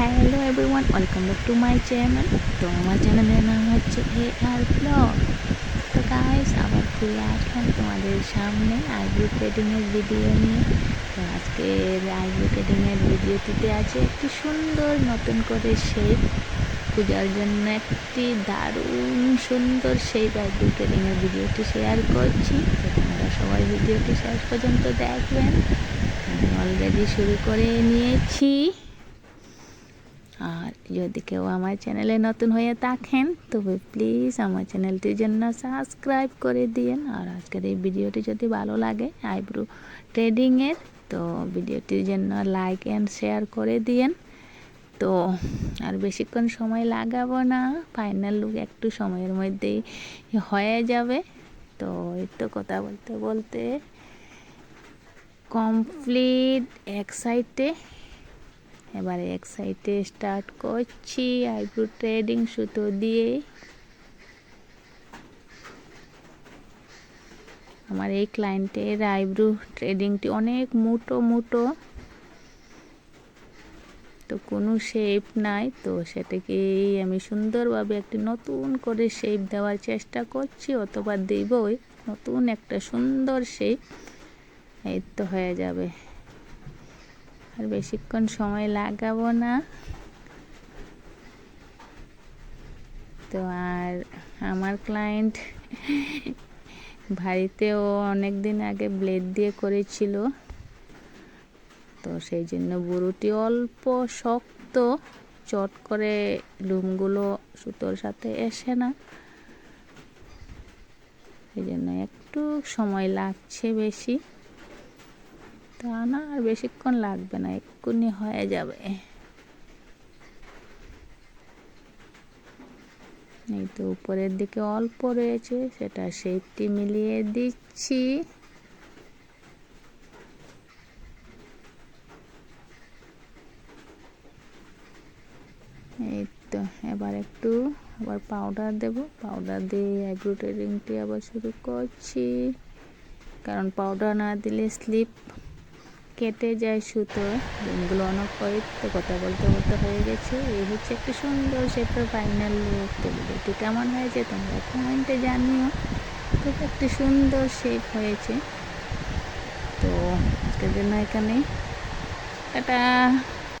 Hello everyone welcome back to my channel তো আমার চ্যানেলের নাম হচ্ছে এ আর ব্লগ তো গাইস আবার ফিরে আসলাম তোমাদের সামনে আইব্রো কাটিংয়ের ভিডিও নিয়ে। তো আজকে আইব্রো কাটিংয়ের ভিডিওটিতে আছে একটি সুন্দর নতুন করে শেপ পূজার জন্য একটি দারুণ সুন্দর শেপ আইব্রো কাটিংয়ের ভিডিওটি শেয়ার করছি। তো তোমরা সবাই ভিডিওটি শেষ পর্যন্ত দেখবেন। অলরেডি শুরু করে নিয়েছি। আর যদি কেউ আমার চ্যানেলে নতুন হয়ে থাকেন, তবে প্লিজ আমার চ্যানেলটির জন্য সাবস্ক্রাইব করে দিন আর আজকের এই ভিডিওটি যদি ভালো লাগে আইব্রো ট্রেডিংয়ের তো ভিডিওটির জন্য লাইক অ্যান্ড শেয়ার করে দিন তো আর বেশিক্ষণ সময় লাগাবো না ফাইনাল লুক একটু সময়ের মধ্যেই হয়ে যাবে। তো এই তো কথা বলতে বলতে কমপ্লিট এক এবারে এক সাইডে স্টার্ট করছি আইব্রো ট্রেডিং সুতো দিয়ে। আমার এই ক্লায়েন্টের আইব্রো ট্রেডিংটি অনেক মুটো মুটো। তো কোনো শেপ নাই, তো সেটাকেই আমি সুন্দরভাবে একটি নতুন করে শেপ দেওয়ার চেষ্টা করছি, অথবা দেবই। নতুন একটা সুন্দর শেপ এই তো হয়ে যাবে। আর বেশিক্ষণ সময় লাগাবো না। তো আর আমার ক্লায়েন্ট বাড়িতেও অনেক দিন আগে ব্লেড দিয়ে করেছিল। তো সেই জন্য বুড়োটি অল্প শক্ত, চট করে লুমগুলো সুতোর সাথে এসে না। সেই জন্য একটু সময় লাগছে বেশি। তা না, আর বেশিক্ষণ লাগবে না, এক্ষুনি হয়ে যাবে। এই তো উপরের দিকে অল্প রয়েছে, সেটা শেপটি মিলিয়ে দিচ্ছি। এই তো, এবার একটু আবার পাউডার দেব। পাউডার দিয়ে আইব্রো আবার শুরু করছি। কারণ পাউডার না দিলে স্লিপ কেটে যায় সুতো, দিনগুলো অনেক তো কথা বলতে বলতে হয়ে গেছে। এই হচ্ছে একটা সুন্দর শেপের ফাইনাল লুক তো ভিডিওটি কেমন হয়েছে তোমরা কমেন্টে জানিও। তো একটি সুন্দর শেপ হয়েছে। তো আজকের জন্য এখানে। এটা